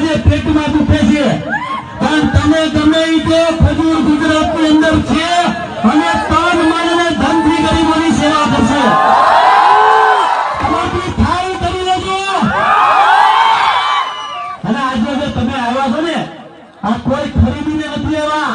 આજે પેટમાં દુખે છે પણ તમે ગમે તે ખજૂર ગુજરાતની અંદર છે અને તન મન અને ધનથી ગરીબોની સેવા કરશે. તમારી થાળી આજે તમે આવ્યા છો ને, આ કોઈ ખરીદીને નથી આવ્યા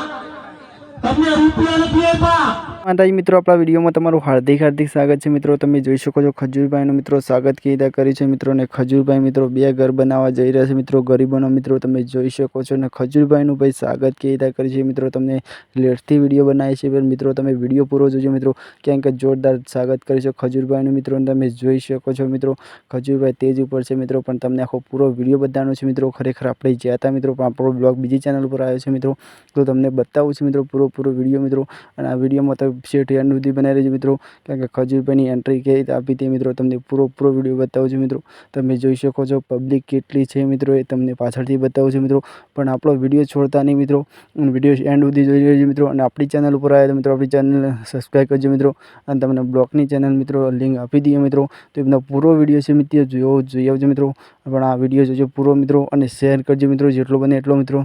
તમને રૂપિયા નથી આપ્યા માતાજી, મિત્રો, આપણા વિડીયોમાં તમારું હાર્દિક હાર્દિક સ્વાગત છે. મિત્રો, તમે જોઈ શકો છો ખજૂરભાઈનું, મિત્રો, સ્વાગત કેવી રીતે કર્યું છે? મિત્રો, અને ખજૂરભાઈ, મિત્રો, બે ઘર બનાવવા જઈ રહ્યા છે. મિત્રો, ગરીબોનો, મિત્રો, તમે જોઈ શકો છો. અને ખજૂરભાઈનું ભાઈ સ્વાગત કેવી રીતે કર્યું છે? મિત્રો, તમને લેટથી વીડિયો બનાવે છે મિત્રો, તમે વીડિયો પૂરો જોજો. મિત્રો, કેમ કે જોરદાર સ્વાગત કર્યું છે ખજૂરભાઈનું, મિત્રો તમે જોઈ શકો છો. મિત્રો, ખજૂરભાઈ તેજ ઉપર છે. મિત્રો, પણ તમને આખો પૂરો વીડિયો બતાવવાનો છે. મિત્રો, ખરેખર આપણે જ્યાં હતા, મિત્રો, પણ આપણો બ્લોગ બીજી ચેનલ ઉપર આવ્યો છે. મિત્રો, તો તમને બતાવું છું. મિત્રો, પૂરો પૂરો વીડિયો, મિત્રો, અને આ વિડીયોમાં તમે શેઠ સુધી બનાવી છે મિત્રો. કારણ કે ખજૂરભાઈની એન્ટ્રી કે રીતે આપી તે મિત્રો તમને પૂરો પૂરો વીડિયો બતાવું છું મિત્રો. તમે જોઈ શકો છો પબ્લિક કેટલી છે મિત્રો એ તમને પાછળથી બતાવું છું મિત્રો. પણ આપણો વીડિયો છોડતા નહીં મિત્રો. વીડિયો એન્ડ સુધી જોઈ લેજો મિત્રો. અને આપણી ચેનલ ઉપર આવ્યા તો મિત્રો આપણી ચેનલ સબસ્ક્રાઈબ કરજો મિત્રો. અને તમને બ્લોગની ચેનલ મિત્રો લિંક આપી દઈએ મિત્રો. તો એમનો પૂરો વીડિયો છે મિત્રો જોયો જોઈ આવજો મિત્રો. પણ આ વીડિયો જોજો પૂરો મિત્રો અને શેર કરજો મિત્રો, જેટલો બને એટલો મિત્રો.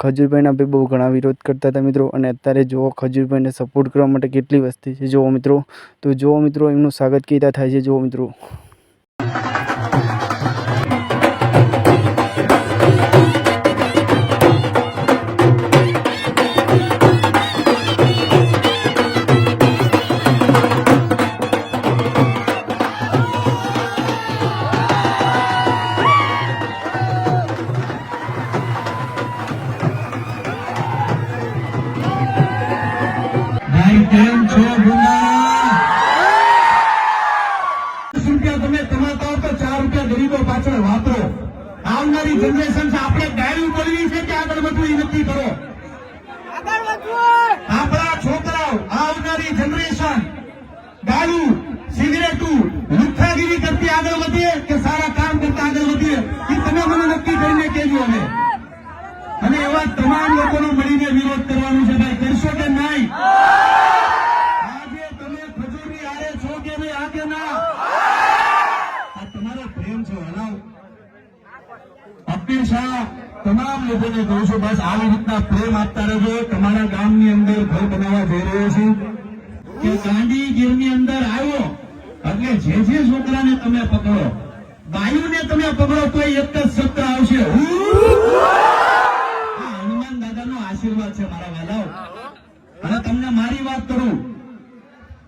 ખજૂરભાઈના ભાઈ બહુ ઘણા વિરોધ કરતા હતા મિત્રો અને અત્યારે જુઓ ખજૂરભાઈને સપોર્ટ કરવા માટે કેટલી વસ્તી છે. જુઓ મિત્રો, તો જુઓ મિત્રો, એમનું સ્વાગત કઈ રીતે થાય છે જુઓ મિત્રો. કેમ છો દસ રૂપિયા તમે કમાતા હો તો ચાર રૂપિયા ગરીબો પાછળ વાપરો. આવનારી જનરેશન આપણે ડાયરી કરવી છે કે આગળ બધું એ નક્કી કરો આપણા છોકરાઓ આવનારી જનરેશન દારૂ સિગરેટું લુખ્ખાગીરી કરતી આગળ વધીએ કે સારા કામ કરતા આગળ વધીએ એ તમે મને નક્કી કરીને કહેજો હવે અને એવા તમામ લોકોનો મળીને વિરોધ કરવાનો છે ભાઈ કરશો કે નહીં આજે તમે ખજૂરની આરે છો કે નહીં આ કે ના આ તમારો પ્રેમ છે હલાવ અપીલ શાહ, તમામ લોકોને કહું છું, બસ આવી રીતના પ્રેમ આપતા રહેજો. તમારા ગામની અંદર ઘર બનાવવા જઈ રહ્યો છું. કે ગાંધી ગીરની અંદર આવ્યો, એટલે જે જે છોકરાને તમે પકડો, બાયુને તમે પકડો તો એક જ શબ્દ આવશે હનુમાન દાદાનો આશીર્વાદ છે મારા વાલાઓ. અને તમને મારી વાત કરું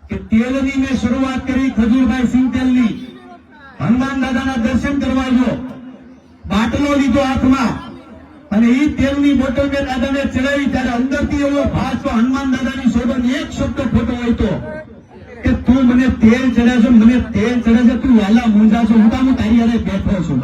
કે તેલની મેં શરૂઆત કરી ખજૂરભાઈ સિંહ તેલની હનુમાન દાદાના દર્શન કરવા ગયો બાટલો લીધો હાથમાં. અને એ તેલની બોટલ મેં દાદાને ચડાવી, ત્યારે અંદરથી એવો ભાસ તો હનુમાન દાદાની શોધન એક શબ્દ ખોટો હોય તો કે તું મને તેલ ચડે છે, મને તેલ ચડે છે, તું વાલા તો હું તારી અરે બેઠો છું.